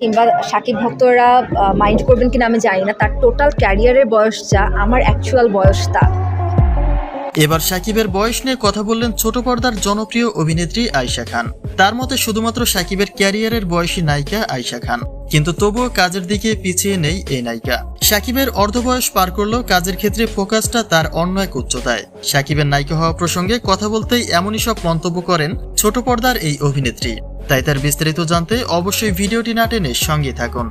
কিংবা সাকিব ভক্তরা মাইন্ড করবেন কিনা আমি জানি না। তার টোটাল ক্যারিয়ারের বয়স যা, আমার অ্যাকচুয়াল বয়স তা। এবার সাকিবের বয়স নিয়ে কথা বললেন ছোট পর্দার জনপ্রিয় অভিনেত্রী আয়শা খান। তার মতে শুধুমাত্র সাকিবের ক্যারিয়ারের বয়সী নায়িকা আয়শা খান, কিন্তু তবুও কাজের দিকে পিছিয়ে নেই এই নায়িকা। সাকিবের অর্ধবয়স পার করলেও কাজের ক্ষেত্রে ফোকাসটা তার অন্য এক উচ্চতায়। সাকিবের নায়িকা হওয়া প্রসঙ্গে কথা বলতেই এমনই সব মন্তব্য করেন ছোট পর্দার এই অভিনেত্রী। তাই তার বিস্তারিত জানতে অবশ্যই ভিডিওটি না টেনে সঙ্গে থাকুন।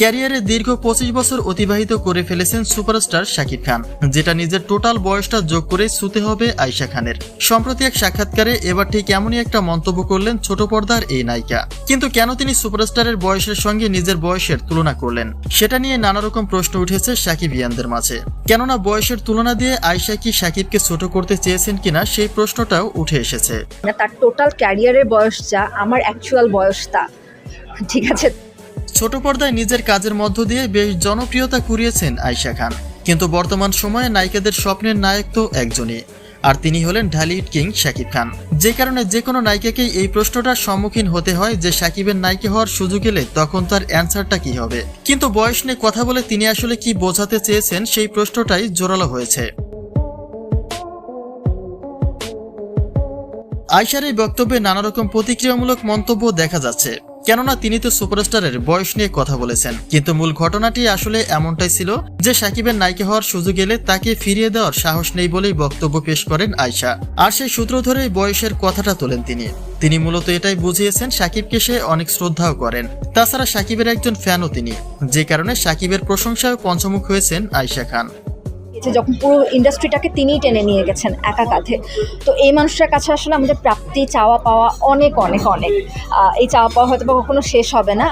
ক্যারিয়ারে দীর্ঘ পঁচিশ বছর অতিবাহিত করে ফেলেছেন সুপারস্টার শাকিব খান, যেটা নিজের টোটাল বয়সটা যোগ করে শুতে হবে আয়শা খানের। সম্প্রতি এক সাক্ষাৎকারে এবার ঠিক এমনই একটা মন্তব্য করলেন ছোট পর্দার এই নায়িকা। কিন্তু কেন তিনি সুপারস্টারের বয়সের সঙ্গে নিজের বয়সের তুলনা করলেন? সেটা নিয়ে নানা রকম প্রশ্ন উঠেছে সাকিব ইয়ানদের মাঝে। কেননা বয়সের তুলনা দিয়ে আয়শা কি সাকিবকে ছোট করতে চেয়েছেন কিনা সেই প্রশ্নটাও উঠে এসেছে। তার টোটাল ক্যারিয়ারের বয়স যা আমার অ্যাকচুয়াল বয়স তা ঠিক আছে ছোট পর্দায় নিজের কাজের মধ্য দিয়ে বেশ জনপ্রিয়তা কুড়িয়েছেন আয়শা খান। কিন্তু বর্তমান সময়ে নায়িকাদের স্বপ্নের নায়ক তো একজনই। আর তিনি হলেন ঢালিউড কিং শাকিব খান। যে কারণে যে কোনো নায়িকাকেই এই প্রশ্নটার সম্মুখীন হতে হয় যে সাকিবের নায়িকা হওয়ার সুযোগ এলে তখন তার অ্যান্সারটা কি হবে? কিন্তু বয়স নিয়ে কথা বলে তিনি আসলে কি বোঝাতে চেয়েছেন সেই প্রশ্নটাই জোরালো হয়েছে। আয়সার এই বক্তব্যে নানা রকম প্রতিক্রিয়ামূলক মন্তব্য দেখা যাচ্ছে। কেননা তিনি তো সুপারস্টারের বয়স নিয়ে কথা বলেছেন। কিন্তু মূল ঘটনাটি আসলে এমনটাই ছিল যে সাকিবের নায়িকা হওয়ার সুযোগ এলে তাকে ফিরিয়ে দেওয়ার সাহস নেই বলেই বক্তব্য পেশ করেন আয়শা। আর সেই সূত্র ধরেই বয়সের কথাটা তোলেন তিনি। তিনি মূলত এটাই বুঝিয়েছেন সাকিবকে সে অনেক শ্রদ্ধাও করেন। তাছাড়া সাকিবের একজন ফ্যানও তিনি। যে কারণে সাকিবের প্রশংসায় পঞ্চমুখ হয়েছেন আয়শা খান। যে যখন পুরো ইন্ডাস্ট্রিটাকে তিনিই টেনে নিয়ে গেছেন একা কাঁধে তো এই মানুষটার কাছে আসলে আমাদের প্রাপ্তি চাওয়া পাওয়া অনেক অনেক। অনেক এই চাওয়া পাওয়া হয়তো বা কখনো শেষ হবে না।